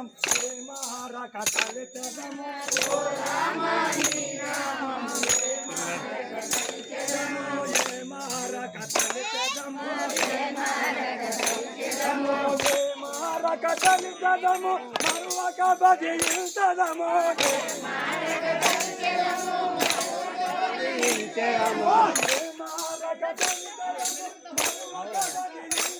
నామం ప్రేమారక తలితదము ప్రేమారక తలితదము ప్రేమారక తలితదము మరువక భజించదము ప్రేమారక తలితదము మరువక భజించదము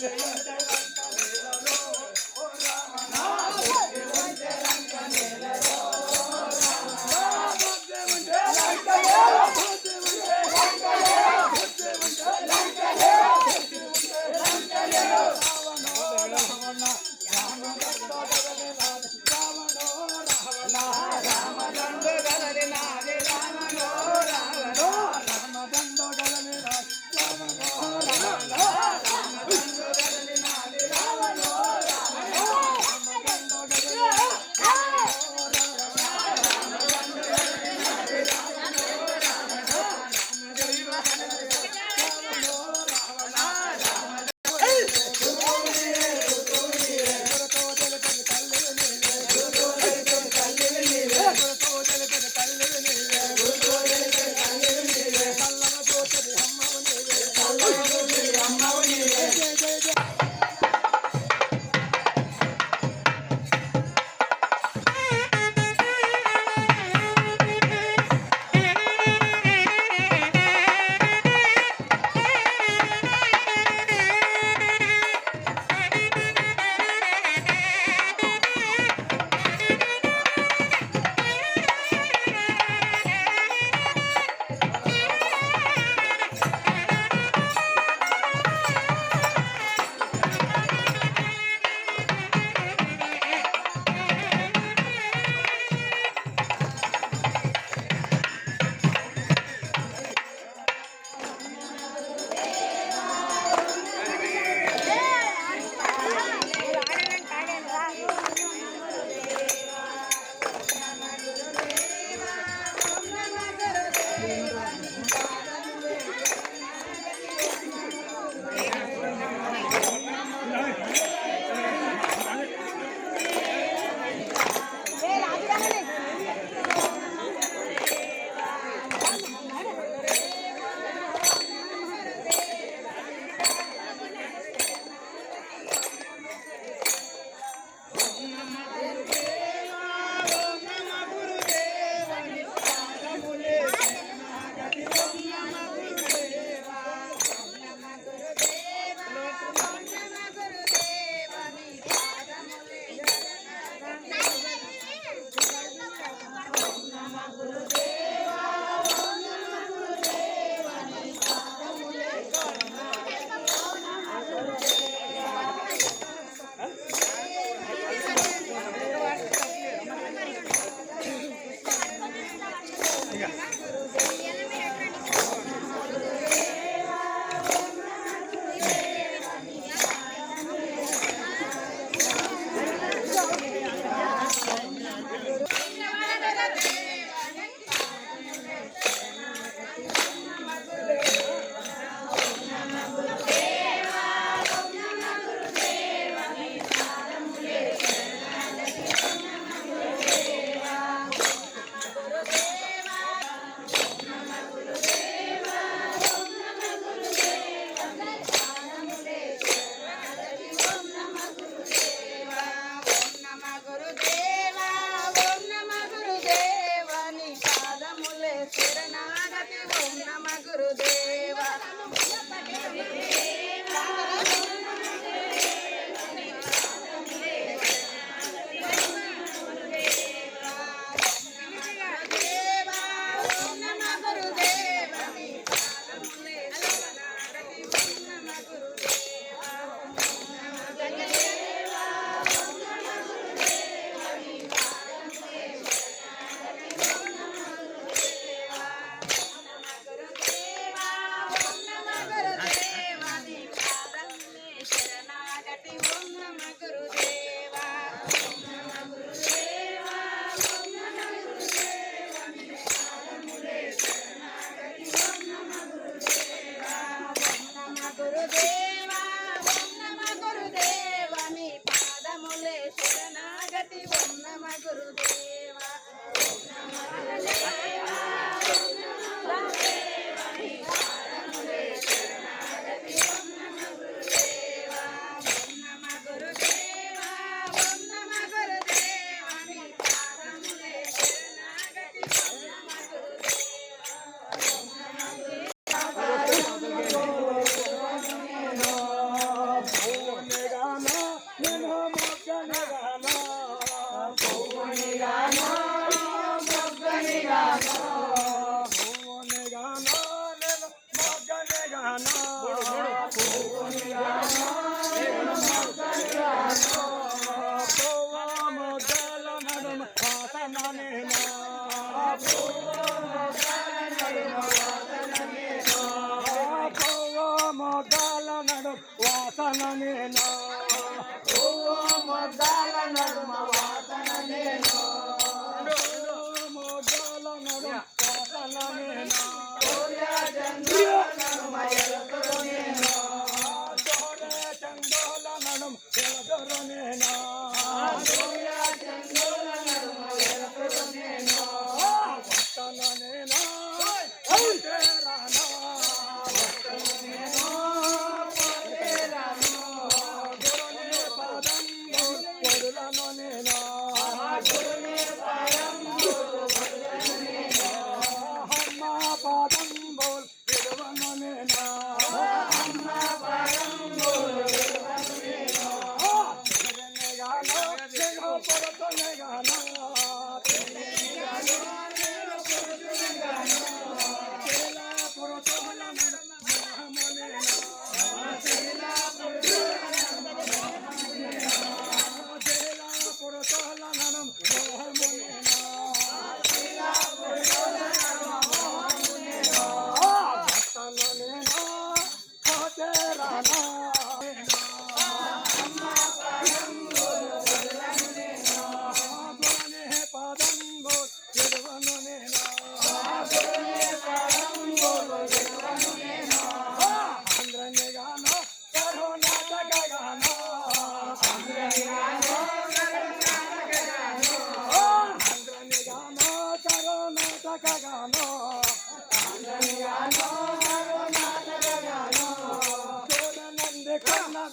يا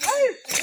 Ay!